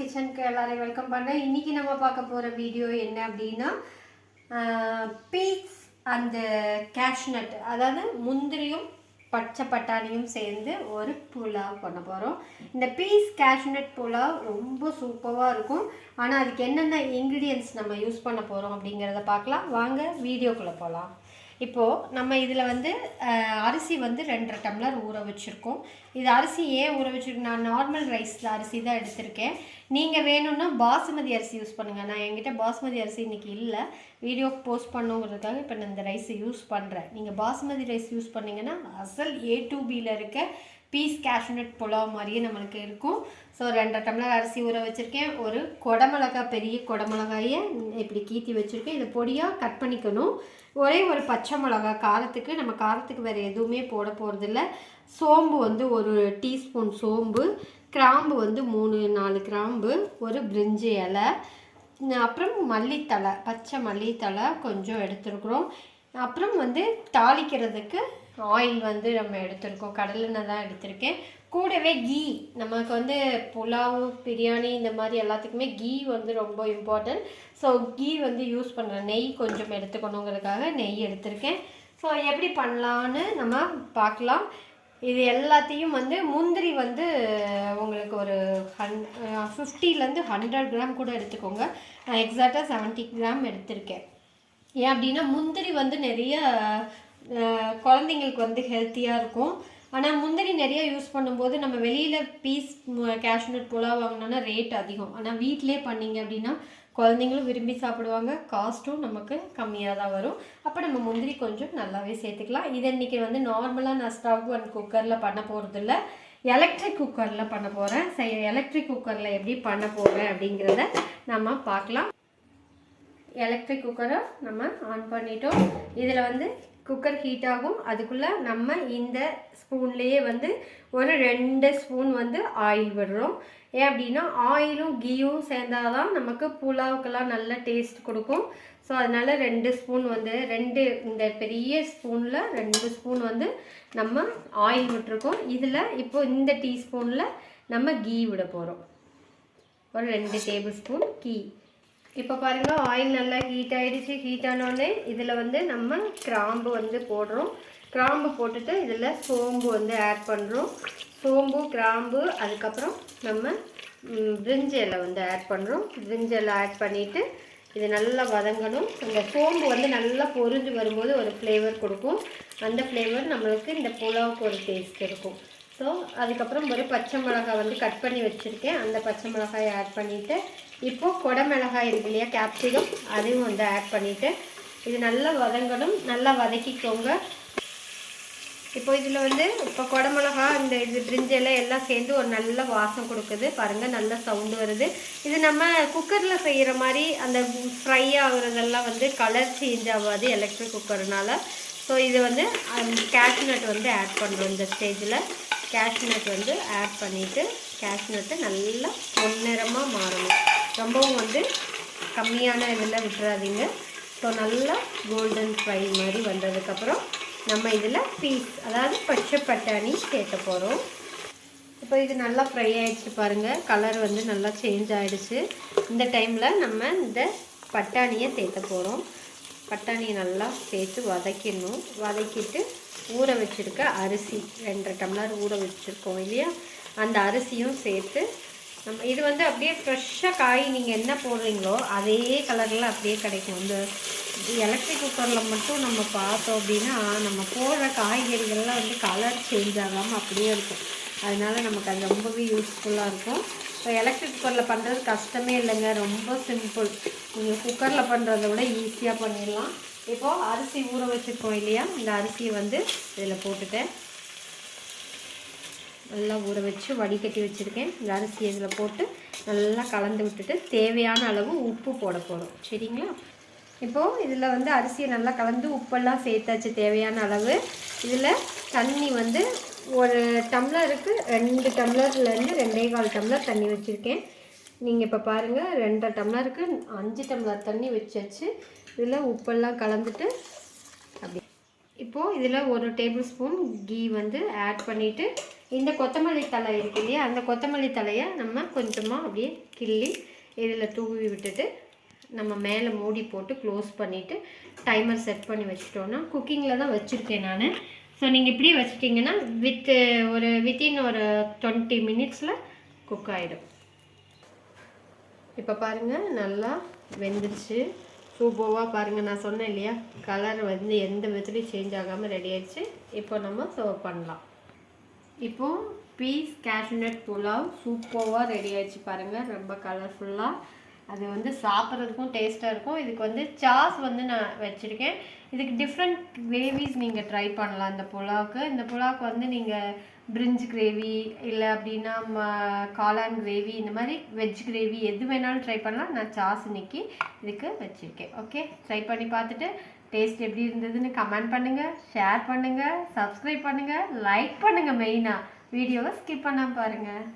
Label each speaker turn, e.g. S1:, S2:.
S1: கிச்சனுக்கு எல்லாரையும் வெல்கம் பண்ண. இன்றைக்கி நம்ம பார்க்க போகிற வீடியோ என்ன அப்படின்னா பீட்ஸ் அந்த கேஷ்நட் அதாவது முந்திரியும் பச்சை பட்டாணியும் சேர்ந்து ஒரு புலாவ் பண்ண போகிறோம் இந்த பீஸ் கேஷ்நட் புலாவ் ரொம்ப சூப்பராக இருக்கும். ஆனால் அதுக்கு என்னென்ன இன்க்ரீடியன்ஸ் நம்ம யூஸ் பண்ண போகிறோம் அப்படிங்கிறத பார்க்கலாம். வாங்க வீடியோக்குள்ளே போகலாம் இப்போது நம்ம இதில் வந்து அரிசி வந்து ரெண்டரை டம்ளர் ஊற வச்சுருக்கோம். இது அரிசி ஏன் ஊற வச்சுருக்கேன் நான் நார்மல் ரைஸில் அரிசி தான் எடுத்திருக்கேன். நீங்கள் வேணும்னா பாசுமதி அரிசி யூஸ் பண்ணுங்கள் நான் என்கிட்ட பாசுமதி அரிசி இன்றைக்கி இல்லை. வீடியோ போஸ்ட் பண்ணுங்கிறதுக்காக இப்போ நான் இந்த ரைஸை யூஸ் பண்ணுறேன் நீங்கள் பாசுமதி ரைஸ் யூஸ் பண்ணிங்கன்னா அசல் ஏ டூ பியில் இருக்க பீஸ் கேஷ்னட் புலாவ் மாதிரியே நம்மளுக்கு இருக்கும். ஸோ ரெண்டரை டம்ளர் அரிசி ஊற வச்சுருக்கேன். ஒரு குடமிளகா பெரிய குடமிளகாயை இப்படி கீத்தி வச்சுருக்கேன். இதை பொடியாக கட் பண்ணிக்கணும். ஒரே ஒரு பச்சை மிளகா காரத்துக்கு நம்ம காரத்துக்கு வேறு எதுவுமே போட போகிறதில்ல சோம்பு வந்து ஒரு டீஸ்பூன் சோம்பு கிராம்பு வந்து மூணு நாலு கிராம்பு ஒரு பிரிஞ்சு இலை. அப்புறம் மல்லித்தழை பச்சை மல்லித்தழை கொஞ்சம் எடுத்துருக்குறோம். அப்புறம் வந்து தாளிக்கிறதுக்கு ஆயில் வந்து நம்ம எடுத்திருக்கோம். கடலெண்ணெய் தான் எடுத்திருக்கேன். கூடவே கீ. நமக்கு வந்து புலாவ் பிரியாணி இந்த மாதிரி எல்லாத்துக்குமே கீ வந்து ரொம்ப இம்பார்ட்டன்ட் ஸோ கீ வந்து யூஸ் பண்ணுற நெய் கொஞ்சம் எடுத்துக்கணுங்கிறதுக்காக நெய் எடுத்திருக்கேன். ஸோ எப்படி பண்ணலான்னு நம்ம பார்க்கலாம். இது எல்லாத்தையும் வந்து முந்திரி வந்து உங்களுக்கு ஒரு ஹன் ஃபிஃப்டிலேருந்து ஹண்ட்ரட் கிராம் கூட எடுத்துக்கோங்க. நான் எக்ஸாக்டாக செவன்ட்டி கிராம் எடுத்திருக்கேன். ஏன் அப்படின்னா முந்திரி வந்து நிறைய குழந்தைங்களுக்கு வந்து ஹெல்த்தியாக இருக்கும். ஆனால் முந்திரி நிறையா யூஸ் பண்ணும்போது நம்ம வெளியில் பீஸ் கேஷ்நட் புலா வாங்கினோன்னா ரேட் அதிகம். ஆனால் வீட்டிலே பண்ணீங்க அப்படின்னா குழந்தைங்களும் விரும்பி சாப்பிடுவாங்க. காஸ்ட்டும் நமக்கு கம்மியாக தான் வரும். அப்போ நம்ம முந்திரி கொஞ்சம் நல்லாவே சேர்த்துக்கலாம். இது இன்றைக்கி வந்து நார்மலாக நான் ஸ்டவ் அண்ட் குக்கரில் பண்ண போகிறதில்ல எலக்ட்ரிக் குக்கரில் பண்ண போகிறேன் எலக்ட்ரிக் குக்கரில் எப்படி பண்ண போகிறேன் அப்படிங்கிறத நம்ம பார்க்கலாம். எலக்ட்ரிக் குக்கரை நம்ம ஆன் பண்ணிட்டோம். இதில் வந்து குக்கர் ஹீட் ஆகும். அதுக்குள்ளே நம்ம இந்த ஸ்பூன்லேயே வந்து ஒரு ரெண்டு ஸ்பூன் வந்து ஆயில் விடுறோம். ஏன் அப்படின்னா ஆயிலும் கீயும் சேர்ந்தாதான் நமக்கு புலாவுக்கெல்லாம் நல்ல டேஸ்ட் கொடுக்கும். ஸோ அதனால ரெண்டு ஸ்பூன் வந்து ரெண்டு இந்த பெரிய ஸ்பூனில் ரெண்டு ஸ்பூன் வந்து நம்ம ஆயில் விட்டுருக்கோம். இதில் இப்போ இந்த டீஸ்பூனில் நம்ம கீ விட போகிறோம் ஒரு ரெண்டு டேபிள் ஸ்பூன் கீ இப்போ பாருங்கள் ஆயில் நல்லா ஹீட் ஆயிடுச்சு ஹீட் ஆனோடனே இதில் வந்து நம்ம கிராம்பு வந்து போடுறோம். கிராம்பு போட்டுட்டு இதில் சோம்பு வந்து ஆட் பண்ணுறோம் சோம்பு கிராம்பு அதுக்கப்புறம் நம்ம ம், வந்து ஆட் பண்ணுறோம் பிரிஞ்சி ஆட் பண்ணிவிட்டு இது நல்லா வதங்கணும். அந்த சோம்பு வந்து நல்லா பொரிஞ்சு வரும்போது ஒரு ஃப்ளேவர் கொடுக்கும். அந்த ஃப்ளேவர் நம்மளுக்கு இந்த புலாவுக்கு ஒரு டேஸ்ட் இருக்கும். ஸோ அதுக்கப்புறம் ஒரு பச்சை மிளகாய் வந்து கட் பண்ணி வச்சுருக்கேன். அந்த பச்சை மிளகாயை ஆட் பண்ணிவிட்டு இப்போது கொடை மிளகாய் இருக்கு இல்லையா கேப்சிகம் அதையும் வந்து ஆட் பண்ணிவிட்டு இது நல்லா வதங்கணும். நல்லா வதக்கிக்கோங்க. இப்போ இதில் வந்து இப்போ குடமிளகா இந்த இது பிரிஞ்செல்லாம் எல்லாம் சேர்ந்து ஒரு நல்ல வாசம் கொடுக்குது. பாருங்கள் நல்ல சவுண்டு வருது. இது நம்ம குக்கரில் செய்கிற மாதிரி அந்த ஃப்ரை ஆகுறதெல்லாம் வந்து கலர் சேஞ்ச் ஆகாது எலக்ட்ரிக் குக்கர்னால ஸோ இது வந்து கேஷ்நட் வந்து ஆட் பண்ணுறோம் இந்த ஸ்டேஜில் கேஷ்நட் வந்து ஆட் பண்ணிவிட்டு கேஷ்நட்டை நல்லா பொன்னிறமாக மாறணும். ரொம்பவும் வந்து கம்மியான இதில் விட்டுறாதீங்க. ஸோ நல்லா கோல்டன் ஃப்ரை மாதிரி வந்ததுக்கப்புறம் நம்ம இதில் பீஸ் அதாவது பச்சை பட்டாணி சேர்க்க போகிறோம் இப்போ இது நல்லா ஃப்ரை ஆகிடுச்சு பாருங்கள் கலர் வந்து நல்லா சேஞ்ச் ஆகிடுச்சு இந்த டைமில் நம்ம இந்த பட்டாணியை சேர்த்த போகிறோம் பட்டாணியை நல்லா சேர்த்து வதக்கிடணும். வதக்கிட்டு ஊற வச்சுருக்க அரிசி ரெண்டரை டம்ளர் ஊற வச்சுருக்கோம் இல்லையா? அந்த அரிசியும் சேர்த்து நம்ம இது வந்து அப்படியே ஃப்ரெஷ்ஷாக காய் நீங்கள் என்ன போடுறீங்களோ அதே கலரில் அப்படியே கிடைக்கும். இந்த எலக்ட்ரிக் குக்கரில் மட்டும் நம்ம பார்த்தோம் அப்படின்னா நம்ம போடுற காய்கறிகள்லாம் வந்து கலர் சேஞ்ச் ஆகாமல் அப்படியே இருக்கும். அதனால் நமக்கு அது ரொம்பவே யூஸ்ஃபுல்லாக இருக்கும். இப்போ எலக்ட்ரிக் குக்கரில் பண்ணுறது கஷ்டமே இல்லைங்க. ரொம்ப சிம்பிள் நீங்கள் குக்கரில் பண்ணுறத விட ஈஸியாக பண்ணிடலாம். இப்போது அரிசி ஊற வச்சுருக்கோம் இல்லையா? இந்த அரிசியை வந்து இதில் போட்டுட்டேன். நல்லா ஊற வச்சு வடிகட்டி வச்சுருக்கேன். இந்த அரிசி இதில் போட்டு நல்லா கலந்து விட்டுட்டு தேவையான அளவு உப்பு போட போகிறோம் சரிங்களா? இப்போது இதில் வந்து அரிசியை நல்லா கலந்து உப்பெல்லாம் சேர்த்தாச்சு தேவையான அளவு. இதில் தண்ணி வந்து ஒரு டம்ளருக்கு ரெண்டு டம்ளர்லேருந்து ரெண்டே கால் டம்ளர் தண்ணி வச்சுருக்கேன். நீங்கள் இப்போ பாருங்கள் ரெண்டரை டம்ளருக்கு அஞ்சு டம்ளர் தண்ணி வச்சாச்சு. இதில் உப்பெல்லாம் கலந்துட்டு அப்படி இப்போது இதில் ஒரு டேபிள் ஸ்பூன் கீ வந்து ஆட் பண்ணிவிட்டு இந்த கொத்தமல்லி தழை இருக்கு இல்லையா அந்த கொத்தமல்லி தலையை நம்ம கொஞ்சமாக அப்படியே கிள்ளி இதில் தூவி விட்டுட்டு நம்ம மேலே மூடி போட்டு க்ளோஸ் பண்ணிவிட்டு டைமர் செட் பண்ணி வச்சுட்டோன்னா குக்கிங்கில் தான் வச்சுருக்கேன் நான். ஸோ நீங்கள் இப்படி வச்சிட்டிங்கன்னா வித்து ஒரு வித்தின் ஒரு டுவெண்ட்டி மினிட்ஸில் குக் ஆகிடும் இப்போ பாருங்கள் நல்லா வெந்துருச்சு. சூப்பர்வாக பாருங்கள் நான் சொன்னேன் இல்லையா? கலர் வந்து எந்த விதத்துலையும் சேஞ்ச் ஆகாமல் ரெடி ஆயிடுச்சு. இப்போ நம்ம சர்வ் பண்ணலாம். இப்போது பீஸ் கேஷ்நட் புலாவ் சூப்பர்வாக ரெடி ஆயிடுச்சு பாருங்கள் ரொம்ப கலர்ஃபுல்லாக அது வந்து சாப்பிட்றதுக்கும் டேஸ்ட்டாக இருக்கும். இதுக்கு வந்து சாஸ் வந்து நான் வச்சுருக்கேன். இதுக்கு டிஃப்ரெண்ட் கிரேவிஸ் நீங்கள் ட்ரை பண்ணலாம். இந்த புலாவுக்கு. இந்த புலாவுக்கு வந்து நீங்கள் பிரிஞ்சு கிரேவி இல்லை அப்படின்னா காளான் கிரேவி இந்த மாதிரி வெஜ் கிரேவி எது வேணாலும் ட்ரை பண்ணலாம். நான் சாஸ் இன்னைக்கு இதுக்கு வச்சுருக்கேன். ஓகே ட்ரை பண்ணி பார்த்துட்டு டேஸ்ட் எப்படி இருந்ததுன்னு கமெண்ட் பண்ணுங்கள் ஷேர் பண்ணுங்கள் சப்ஸ்கிரைப் பண்ணுங்கள் லைக் பண்ணுங்கள் மெயினாக வீடியோவை ஸ்கிப் பண்ணாமல் பாருங்கள்